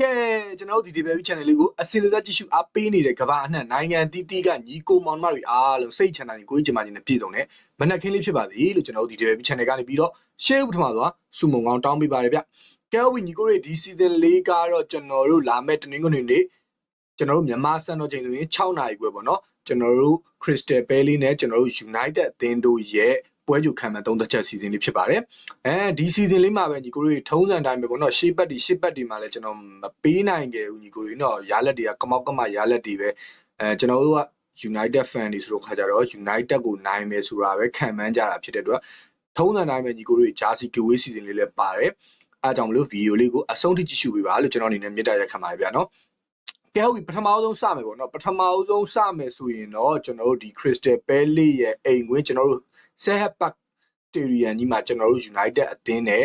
ကဲကျွန်တော်တို့ဒီ debut channel လေးကိုအစင်လက်ကြည့်ရှုအားပေးနေတဲ့ကဘာအနှံ့နိုင်ငံတီးတီးကညီကိုမောင်မတွေအားလုံးစိတ်ချမ်းသာရင်ကိုကြီးကျမကြီးနဲ့ပြည့်စုံတဲ့မနက်ခင်းလေးဖြစ်ပါစေလို့ကျွန်တော်တို့ဒီ debut channel ကနေပြီးတော့ရှေးဥပထမစွာစုမုံကောင်းတောင်းပေးပါတယ်ဗျကဲဝီညီကိုတွေဒီ season လေးကတော့ကျွန်တော်တို့လာမဲ့တနင်္ဂနွေနေ့ကျွန်တော်တို့မြန်မာစံတော်ချိန်ဆိုရင်6နာရီခွဲပေါ့နော်ကျွန်တော်တို့ Crystal Palace နဲ့ကျွန်တော်တို့ United အသင်းတို့ရဲ့ ပွဲကြိုခံမဲ့သုံးသက်ချက် season လေးဖြစ်ပါတယ်။အဲဒီ season လေးမှာပဲညီကိုတို့ထုံးစံတိုင်းပဲပေါ့နော်ရှေ့ပတ်ဒီရှေ့ပတ်ဒီမှာလည်းကျွန်တော်မပေးနိုင်ခဲ့ဘူးညီကိုတို့နော်ရားလက်တွေကကမောက်ကမရားလက်တွေပဲအဲကျွန်တော်တို့က United fan တွေဆိုတော့ခါကြတော့ United ကိုနိုင်မယ်ဆိုတာပဲခံမှန်းကြတာဖြစ်တဲ့အတွက်ထုံးစံတိုင်းပဲညီကိုတို့ဂျာစီ giveaway season လေးလည်းပါတယ်။အားကြောင့်မလို့ဗီဒီယိုလေးကိုအဆုံးထိကြည့်ရှုပေးပါလို့ကျွန်တော်အနေနဲ့မြစ်တာရက်ခံပါတယ်ဗျာနော်။ကဲဟုတ်ပြီပထမဆုံးစမယ်ပေါ့နော်ပထမဆုံးစမယ်ဆိုရင်တော့ကျွန်တော်တို့ဒီ Crystal Palace ရဲ့အိမ်ဝင်ကျွန်တော်တို့ Sehat Park တေရီယန်ကြီးမှာကျွန်တော်တို့ United အသင်းနဲ့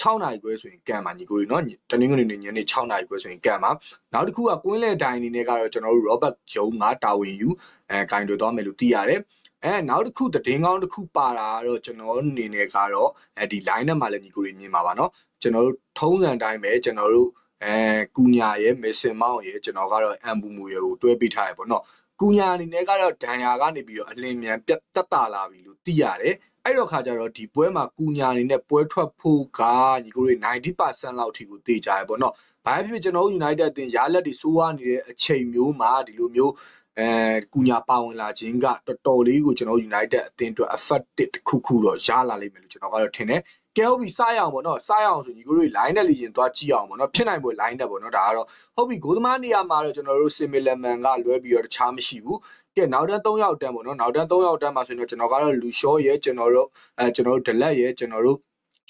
6နိုင်ခွဲဆိုရင်ကန်ပါညီကိုတွေနော်တနင်္ဂနွေနေ့ညနေ6နိုင်ခွဲဆိုရင်ကန်ပါနောက်တစ်ခုကကွင်းလဲဒိုင်အနေနဲ့ကတော့ကျွန်တော်တို့ Robert ဂျုံကတာဝန်ယူအဲဂိုင်တွေတော့မယ်လို့သိရတယ်အဲနောက်တစ်ခုသတင်းကောင်းတစ်ခုပါတာကတော့ကျွန်တော်အနေနဲ့ကတော့အဲဒီ line နဲ့မှလည်းညီကိုတွေမြင်ပါပါနော်ကျွန်တော်တို့ထုံးစံတိုင်းပဲကျွန်တော်တို့အဲကူညာရဲ့မေစင်မောင်ရဲ့ကျွန်တော်ကတော့အမ်ဘူမူရဲ့ကိုတွဲပေးထားရပေါ့နော် ကူညာအနေနဲ့ကတော့ဒန်ယာကနေပြီးတော့အလင်းမြန်ပြတ်တက်တာလာပြီလို့သိရတယ်အဲ့တော့ခါကျတော့ဒီပွဲမှာကူညာအနေနဲ့ပွဲထွက်ဖို့ကညီကိုတွေ90%လောက်ထိကိုတေးကြရပေါ့နော်။ဘာဖြစ်ဖြစ်ကျွန်တော်တို့ United အသင်းရလက်တွေစိုးရနေတဲ့အချိန်မျိုးမှာဒီလိုမျိုး အဲကူညာပါဝင်လာခြင်းကတော်တော်လေးကိုကျွန်တော် United အသင်းအတွက် effective တစ်ခုခုတော့ရလာလိမ့်မယ်လို့ကျွန်တော်ကတော့ထင်တယ်။ကဲဟုတ်ပြီစရအောင်ပေါ့နော်စရအောင်ဆိုညီကိုတို့ line နဲ့လေရင်သွားကြည့်အောင်ပေါ့နော်ဖြစ်နိုင်ပွဲ line နဲ့ပေါ့နော်ဒါကတော့ဟုတ်ပြီဂိုးသမားနေရာမှာတော့ကျွန်တော်တို့ similar man ကလွဲပြီးတော့တခြားမရှိဘူးကဲနောက်တန်း3ယောက်တန်းပေါ့နော်နောက်တန်း3ယောက်တန်းမှာဆိုရင်တော့ကျွန်တော်ကတော့လူရှော့ရဲ့ကျွန်တော်တို့အဲကျွန်တော်တို့ဒလက်ရဲ့ကျွန်တော်တို့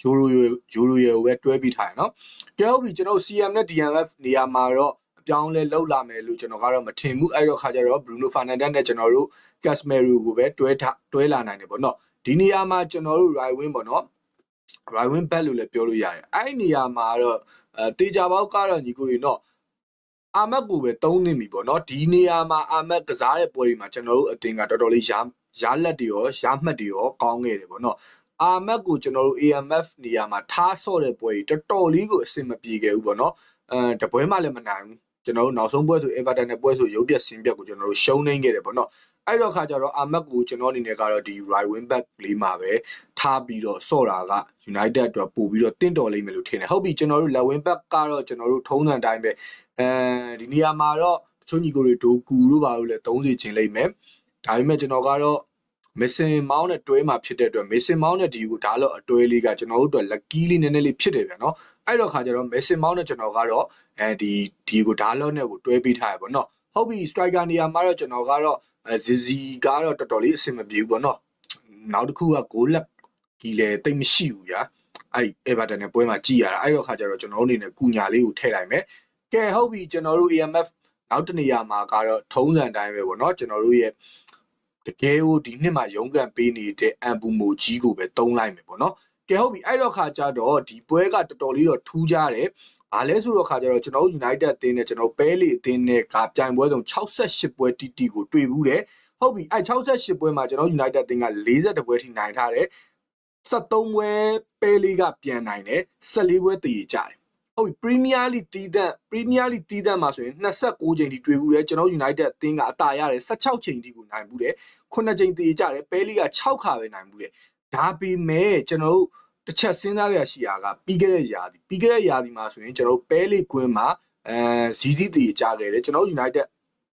ယူရိုယူရိုရဲ့ပဲတွဲပြီးထားရနော်ကဲဟုတ်ပြီကျွန်တော်တို့ CM နဲ့ DMF နေရာမှာတော့ အပြောင်းလဲလောက်လာမယ်လို့ကျွန်တော်ကတော့မထင်ဘူးအဲ့တော့ခါကျတော့ Bruno Fernandes နဲ့ကျွန်တော်တို့ Casemiro ကိုပဲတွဲထားတွဲလာနိုင်တယ်ပေါ့နော်ဒီနေရာမှာကျွန်တော်တို့ right wing ပေါ့နော် right wing back လို့လည်းပြောလို့ရတယ်အဲ့ဒီနေရာမှာတော့အဲတေချာပေါက်ကတော့ညီကိုတွေတော့အာမတ်ကိုပဲသုံးနေပြီပေါ့နော်ဒီနေရာမှာအာမတ်ကစားတဲ့ပွဲတွေမှာကျွန်တော်တို့အတင်ကတော်တော်လေးရာရာလက်တွေရောရာမှတ်တွေရောကောင်းခဲ့တယ်ပေါ့နော်အာမတ်ကိုကျွန်တော်တို့ AMF နေရာမှာထားဆော့တဲ့ပွဲတွေတော်တော်လေးကိုအဆင်မပြေခဲ့ဘူးပေါ့နော်အဲတပွဲမှလည်းမနိုင်ဘူး ကျွန်တော်တို့နောက်ဆုံးပွဲဆို Everton နဲ့ပွဲဆိုရုပ်ပြက်ဆင်းပြက်ကိုကျွန်တော်တို့ရှုံးနေခဲ့တယ်ပေါ့နော်အဲ့တော့ခါကျတော့အာမတ်ကိုကျွန်တော်အနေနဲ့ကတော့ဒီ right wing back လေးမှာပဲထားပြီးတော့ဆော့တာက United အတွက်ပို့ပြီးတော့တင့်တော်လိမ့်မယ်လို့ထင်တယ်ဟုတ်ပြီကျွန်တော်တို့ left wing back ကတော့ကျွန်တော်တို့ထုံးစံတိုင်းပဲအဲဒီနေရာမှာတော့တချို့ညီကိုတွေဒိုကူတို့ပါလို့လည်းသုံးစီခြင်းလိမ့်မယ်ဒါပေမဲ့ကျွန်တော်ကတော့ missing mount နဲ့တွဲမှာဖြစ်တဲ့အတွက် missing mount နဲ့ဒီကိုဒါတော့အတွဲလေးကကျွန်တော်တို့အတွက် lucky လေးနည်းနည်းလေးဖြစ်တယ်ဗျာနော် အဲ့တော့ခါကျတော့ missing mount နဲ့ကျွန်တော်ကတော့အဲဒီဒီကိုဒါလော့နဲ့ကိုတွဲပေးထားရပါတော့ဟုတ်ပြီ striker နေရာမှာတော့ကျွန်တော်ကတော့ဇီဇီကတော့တော်တော်လေးအဆင်မပြေဘူးပေါ့နော်နောက်တစ်ခုကဂိုးလက်ကြီးလေတိတ်မရှိဘူးညာအဲ့ Everton နဲ့ပွဲမှာကြည်ရတာအဲ့တော့ခါကျတော့ကျွန်တော်တို့အနေနဲ့ကုညာလေးကိုထည့်လိုက်မယ်ကဲဟုတ်ပြီကျွန်တော်တို့ AMF နောက်တနေရာမှာကတော့ထုံးစံတိုင်းပဲပေါ့နော်ကျွန်တော်တို့ရဲ့တကယ်ကိုဒီနှစ်မှာရုန်းကန်ပေးနေတဲ့အမ်ဘူမိုကြီးကိုပဲတုံးလိုက်မယ်ပေါ့နော် ကဲဟုတ်ပြီအဲ့တော့ခါကျတော့ဒီပွဲကတော်တော်လေးတော့ထူးကြတယ်ဘာလဲဆိုတော့ခါကျတော့ကျွန်တော်တို့ United အသင်းနဲ့ကျွန်တော်ပဲလီအသင်းနဲ့ကပြိုင်ပွဲဆုံး68ပွဲတီတီကိုတွေ့ဘူးတယ်ဟုတ်ပြီအဲ68ပွဲမှာကျွန်တော် United အသင်းက40ပွဲထိနိုင်ထားတယ်73ပွဲပဲလီကပြန်နိုင်တယ်14ပွဲတည်ကြတယ်ဟုတ်ပြီ Premier League တီးတဲ့ Premier League တီးတဲ့မှာဆိုရင်26ချိန်ထိတွေ့ဘူးတယ်ကျွန်တော် United အသင်းကအသာရတယ်16ချိန်ထိကိုနိုင်ဘူးတယ်9ချိန်တည်ကြတယ်ပဲလီက6ခါပဲနိုင်ဘူးတယ် ဒါပေမဲ့ကျွန်တော်တို့တစ်ချက်စဉ်းစားရရှိတာကပြီးခဲ့တဲ့ရာသီပြီးခဲ့တဲ့ရာသီမှာဆိုရင်ကျွန်တော်တို့ပဲလီကွင်းမှာအဲဇီးသီးတည်ကြခဲ့တယ်ကျွန်တော် United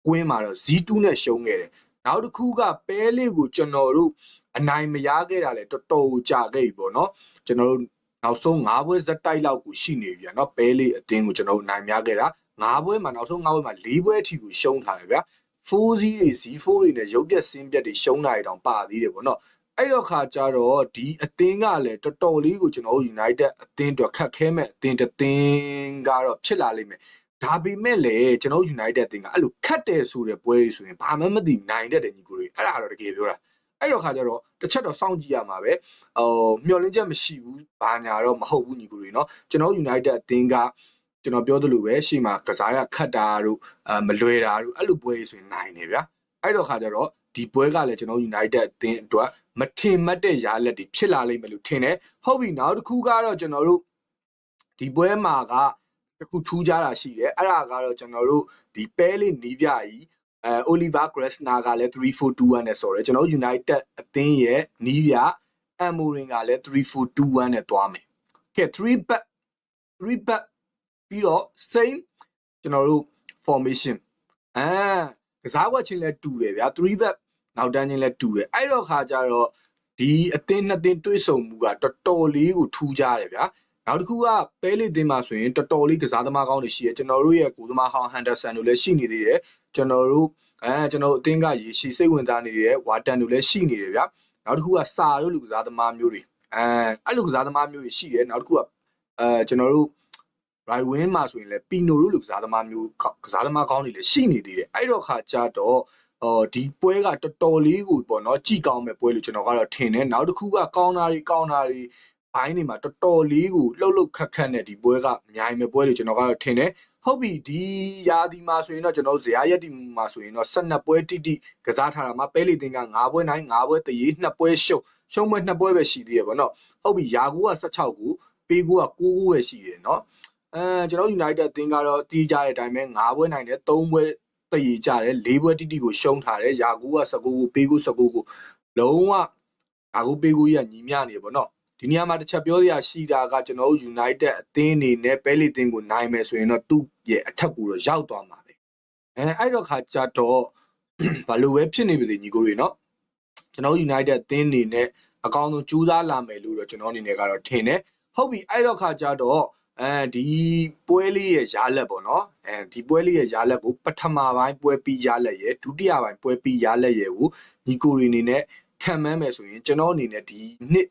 ကွင်းမှာတော့ Z2 နဲ့ရှုံးခဲ့တယ်နောက်တစ်ခုကပဲလီကိုကျွန်တော်တို့အနိုင်မရခဲ့တာလေတော်တော်ကြာခဲ့ပြီပေါ့နော်ကျွန်တော်တို့နောက်ဆုံး၅ပွဲဇက်တိုက်လောက်ကိုရှိနေပြီဗျာနော်ပဲလီအတင်းကိုကျွန်တော်တို့နိုင်များခဲ့တာ၅ပွဲမှာနောက်ဆုံး၅ပွဲမှာ၄ပွဲအထိကိုရှုံးထားတယ်ဗျာ4 Z တွေ Z4 တွေနဲ့ရုပ်ပြက်စင်းပြက်တွေရှုံးတာတွေတောင်ပါသေးတယ်ပေါ့နော် အဲ့တော့ခါကြတော့ဒီအသင်းကလည်းတော်တော်လေးကိုကျွန်တော်တို့ United အသင်းအတွက်ခက်ခဲမဲ့အသင်းတစ်သင်းကတော့ဖြစ်လာလိမ့်မယ်ဒါပေမဲ့လည်းကျွန်တော် United အသင်းကအဲ့လိုခတ်တယ်ဆိုတဲ့ပွဲတွေဆိုရင်ဘာမှမသိနိုင်တတ်တယ်ညီကိုတွေအဲ့ဒါတော့တကယ်ပြောတာအဲ့တော့ခါကြတော့တစ်ချက်တော့စောင့်ကြည့်ရမှာပဲဟိုမျောလင်းချက်မရှိဘူးဘာညာတော့မဟုတ်ဘူးညီကိုတွေเนาะကျွန်တော် United အသင်းကကျွန်တော်ပြောသလိုပဲရှေ့မှာကစားရခတ်တာတို့အမလွယ်တာတို့အဲ့လိုပွဲဆိုရင်နိုင်တယ်ဗျာအဲ့တော့ခါကြတော့ဒီပွဲကလည်းကျွန်တော် United အသင်းအတွက် မထင်မှတ်တဲ့ရာလက်တွေဖြစ်လာလိမ့်မယ်လို့ထင်တယ်ဟုတ်ပြီနောက်တစ်ခုကတော့ကျွန်တော်တို့ဒီပွဲမှာကတစ်ခုထူးခြားတာရှိတယ်အဲ့ဒါကတော့ကျွန်တော်တို့ဒီပဲလေးနီးပြကြီးအဲ Oliver Gresner ကလည်း3421နဲ့ဆိုတော့ကျွန်တော်တို့ United အသင်းရဲ့နီးပြ Amorin ကလည်း3421နဲ့သွားမယ်ကဲ3 back 3 back ပြီးတော့ same ကျွန်တော်တို့ formation အာကစားဝတ်ချင်းလဲတူတယ်ဗျာ3 back နောက်တန်းချင်းလဲတူတယ်အဲ့တော့ခါကျတော့ဒီအသင်းနှစ်သင်းတွဲဆုံမှုကတော်တော်လေးကိုထူးခြားတယ်ဗျာနောက်တစ်ခုကပဲလီသင်းမှာဆိုရင်တော်တော်လေးကစားသမားကောင်းတွေရှိတယ်ကျွန်တော်တို့ရဲ့ကိုသမားဟောင်းဟန်ဒါဆန်တို့လည်းရှိနေသေးတယ်ကျွန်တော်တို့အဲကျွန်တော်တို့အသင်းကရေရှည်စိတ်ဝင်စားနေတဲ့ဝါတန်တို့လည်းရှိနေတယ်ဗျာနောက်တစ်ခုကစာတို့လူကစားသမားမျိုးတွေအဲအဲ့လိုကစားသမားမျိုးတွေရှိတယ်နောက်တစ်ခုကအဲကျွန်တော်တို့ right wing မှာဆိုရင်လည်းပီနိုတို့လူကစားသမားမျိုးကစားသမားကောင်းတွေလည်းရှိနေသေးတယ်အဲ့တော့ခါကြတော့ အော်ဒီပွဲကတော်တော်လေးကိုပေါ့နော်ကြည်ကောင်းမဲ့ပွဲလို့ကျွန်တော်ကတော့ထင်တယ်နောက်တစ်ခုကကောင်းတာတွေကောင်းတာတွေဘိုင်းတွေမှာတော်တော်လေးကိုလှုပ်လှုပ်ခတ်ခတ်နဲ့ဒီပွဲကအများကြီးပဲပွဲလို့ကျွန်တော်ကတော့ထင်တယ်ဟုတ်ပြီဒီရာသီမှာဆိုရင်တော့ကျွန်တော်ဇရာရက်တီမှာဆိုရင်တော့12ပွဲတိတိကစားထားတာမှာပဲလီတင်က9ပွဲနိုင်9ပွဲတရေ2ပွဲရှုံရှုံးပွဲ2ပွဲပဲရှိသေးရပေါ့နော်ဟုတ်ပြီယာကူက16ကူပေးကူက9ကူပဲရှိတယ်နော်အဲကျွန်တော် United အသင်းကတော့တီးကြတဲ့အတိုင်းပဲ9ပွဲနိုင်တယ်3ပွဲ တည်ကြတယ်4ပွဲတိတိကိုရှုံးထားတယ်ယာကူက19ကိုပေးကူ19ကိုလုံးဝယာကူပေးကူကြီးကညီမျှနေတယ်ပေါ့နော်ဒီနေရာမှာတစ်ချက်ပြောရရှိတာကကျွန်တော်တို့ United အသင်းအနေနဲ့ပဲလီသင်းကိုနိုင်မယ်ဆိုရင်တော့သူ့ရဲ့အထက်ကိုတော့ရောက်သွားမှာပဲအဲအဲ့တော့ခါကြတော့ဘာလို့ပဲဖြစ်နေပါစေညီကိုတွေနော်ကျွန်တော်တို့ United အသင်းအနေနဲ့အကောင်းဆုံးကြိုးစားလာမယ်လို့တော့ကျွန်တော်အနေနဲ့ကတော့ထင်တယ်ဟုတ်ပြီအဲ့တော့ခါကြတော့ အဲဒီပွဲလေးရဲ့ရားလက်ပေါ့နော်အဲဒီပွဲလေးရဲ့ရားလက်ကိုပထမပိုင်းပွဲပြီးရားလက်ရဲ့ဒုတိယပိုင်းပွဲပြီးရားလက်ရဲ့ကိုညီကိုရီအနေနဲ့ခံမှန်းမယ်ဆိုရင်ကျွန်တော်အနေနဲ့ဒီနှစ်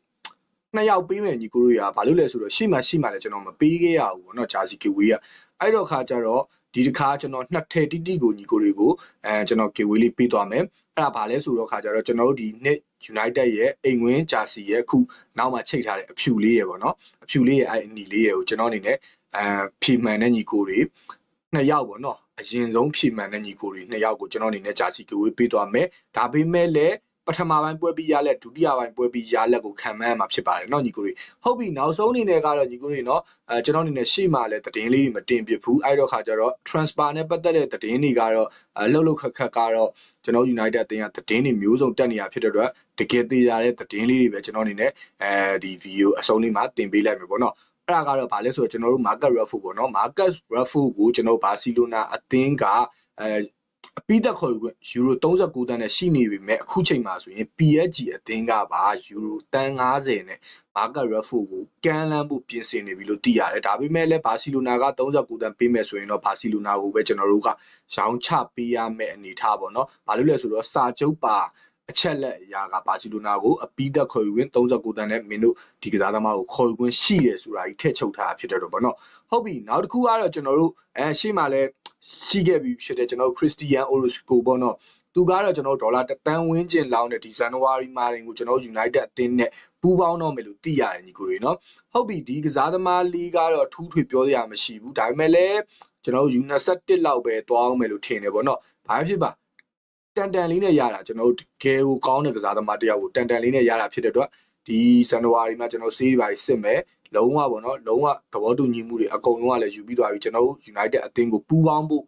နှစ်ယောက်ပေးမယ်ညီကိုရီကဘာလို့လဲဆိုတော့ရှေ့မှာရှေ့မှာလည်းကျွန်တော်မပေးခဲ့ရဘူးပေါ့နော်ဂျာစီကီဝေးကအဲ့တော့ခါကျတော့ဒီတစ်ခါကျွန်တော်နှစ်ထည်တိတိကိုညီကိုရီကိုအဲကျွန်တော်ကီဝေးလေးပေးသွားမယ်အဲ့ဒါဘာလဲဆိုတော့ခါကျတော့ကျွန်တော်တို့ဒီနှစ် United ရဲ့အိမ်ဝင်ဂျာစီရဲ့အခုနောက်မှချိတ်ထားတဲ့အဖြူလေးရဲ့ပေါ့နော်အဖြူလေးရဲ့အဲ့အနီလေးရဲ့ကိုကျွန်တော်အနေနဲ့အဲဖြီမှန်တဲ့ညီကိုတွေနှစ်ယောက်ပေါ့နော်အရင်ဆုံးဖြီမှန်တဲ့ညီကိုတွေနှစ်ယောက်ကိုကျွန်တော်အနေနဲ့ဂျာစီကဝေးပေးသွားမယ်ဒါပေမဲ့လည်း ပထမပိုင်းပွဲပြီးရလက်ဒုတိယပိုင်းပွဲပြီးရလက်ကိုခံမှန်းမှာဖြစ်ပါတယ်เนาะညီကိုတွေဟုတ်ပြီနောက်ဆုံးအနေနဲ့ကတော့ညီကိုတွေเนาะအဲကျွန်တော်အနေနဲ့ရှေ့မှာလည်းသတင်းလေးတွေမတင်ပြဘူးအဲ့တော့ခါကျတော့ transfer နဲ့ပတ်သက်တဲ့သတင်းတွေကတော့အလှုပ်လှုပ်ခက်ခက်ကတော့ကျွန်တော် United အသင်းကသတင်းတွေမျိုးစုံတက်နေရဖြစ်တဲ့အတွက်တကယ်သေးရတဲ့သတင်းလေးတွေပဲကျွန်တော်အနေနဲ့အဲဒီ video အဆုံးလေးမှာတင်ပေးလိုက်မယ်ပေါ့เนาะအဲ့ဒါကတော့ဗာလဲဆိုတော့ကျွန်တော်တို့ market raffle ပေါ့နော် market raffle ကိုကျွန်တော်ဘာစီလိုနာအသင်းကအဲ အပိသက်ခေါ်ယူခွင့်ယူရို39တန်းနဲ့ရှိနေပြီမဲ့အခုချိန်မှာဆိုရင် PSG အသင်းကပါယူရိုတန်း90နဲ့ market raffle ကိုကန်လန်းဖို့ပြင်ဆင်နေပြီလို့သိရတယ်ဒါပေမဲ့လည်းဘာစီလိုနာက39တန်းပေးမယ်ဆိုရင်တော့ဘာစီလိုနာကိုပဲကျွန်တော်တို့ကရောင်းချပေးရမယ့်အနေထားပေါ့နော်ဘာလို့လဲဆိုတော့စာချုပ်ပါအချက်လက်အရာကဘာစီလိုနာကိုအပီးသက်ခေါ်ယူခွင့်39တန်းနဲ့မင်းတို့ဒီကစားသမားကိုခေါ်ယူခွင့်ရှိတယ်ဆိုတာကြီးထည့်ချုပ်ထားတာဖြစ်တဲ့တော့ဗောနော်ဟုတ်ပြီနောက်တစ်ခုကတော့ကျွန်တော်တို့အဲရှေ့မှာလဲ ရှိခဲ့ပြီဖြစ်တဲ့ကျွန်တော်တို့ခရစ္စတီယန်အိုရိုစကိုဗောနော်သူကတော့ကျွန်တော်တို့ဒေါ်လာတန်းဝန်းကျင်လောင်းတဲ့ဒီဇန်နဝါရီမှာတင်ကိုကျွန်တော်တို့ United အသင်းနဲ့ပူးပေါင်းတော့မယ်လို့သိရတယ်ညီကိုတွေနော်ဟုတ်ပြီဒီကစားသမားလီကတော့ထူးထွေပြောစရာမရှိဘူးဒါပေမဲ့လည်းကျွန်တော်တို့ U21 လောက်ပဲတွားအောင်မယ်လို့ထင်တယ်ဗောနော်ဘာဖြစ်ပါတန်တန်လေးနဲ့ရတာကျွန်တော်တို့တကယ်ကိုကောင်းတဲ့ကစားသမားတစ်ယောက်ကိုတန်တန်လေးနဲ့ရတာဖြစ်တဲ့အတွက်ဒီဇန်နဝါရီမှာကျွန်တော်စေးပါစစ်မယ် လုံးဝပေါ့နော်လုံးဝသဘောတူညီမှုတွေအကုန်လုံးကလည်းယူပြီးသွားပြီကျွန်တော်တို့ United အသင်းကိုပူးပေါင်းဖို့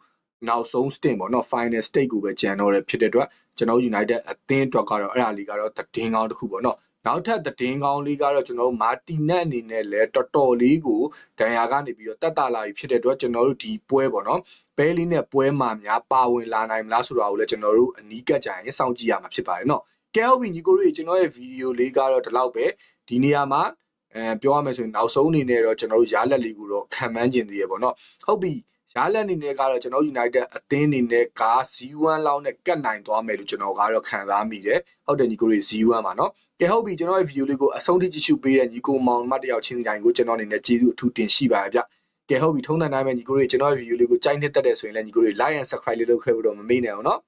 နောက်ဆုံး stint ပေါ့နော် final stage ကိုပဲကြံတော့တယ်ဖြစ်တဲ့အတွက်ကျွန်တော် United အသင်းအတွက်ကတော့အဲ့ဒါလေးကတော့သတင်းကောင်းတစ်ခုပေါ့နော်နောက်ထပ်သတင်းကောင်းလေးကတော့ကျွန်တော်တို့မာတီနက်အနေနဲ့လည်းတော်တော်လေးကိုဒဏ်ရာကနေပြီးတော့တက်တာလာပြီဖြစ်တဲ့အတွက်ကျွန်တော်တို့ဒီပွဲပေါ့နော်ဘဲလီနဲ့ပွဲမှာများပါဝင်လာနိုင်မလားဆိုတာကိုလည်းကျွန်တော်တို့အနီးကပ်ကြရင်စောင့်ကြည့်ရမှာဖြစ်ပါတယ်နော်ကဲဟုတ်ပြီညီကိုတို့ကျွန်တော်ရဲ့ဗီဒီယိုလေးကတော့ဒီလောက်ပဲဒီနေရာမှာ အဲပြောရမယ်ဆိုရင်နောက်ဆုံးအနေနဲ့တော့ကျွန်တော်တို့ရားလက်လေးကိုတော့ခံမှန်းကျင်သေးရပေါ့နော်ဟုတ်ပြီရားလက်အနေနဲ့ကတော့ကျွန်တော် United အသင်းအနေနဲ့က Z1 လောက်နဲ့ကတ်နိုင်သွားမယ်လို့ကျွန်တော်ကတော့ခံစားမိတယ်ဟုတ်တယ်ညီကိုတွေ Z1 ပါနော်ကဲဟုတ်ပြီကျွန်တော်ရဲ့ video လေးကိုအဆုံးထိကြည့်ရှုပေးတဲ့ညီကိုမောင်မတယောက်ချင်းစီတိုင်းကိုကျွန်တော်အနေနဲ့ကျေးဇူးအထူးတင်ရှိပါရဗျကဲဟုတ်ပြီထုံးတန်တိုင်းပဲညီကိုတွေကျွန်တော်ရဲ့ video လေးကိုကြိုက်နှစ်သက်တဲ့ဆိုရင်လည်းညီကိုတွေ like and subscribe လေးလုပ်ခဲ့ဖို့တော့မမေ့နဲ့အောင်နော်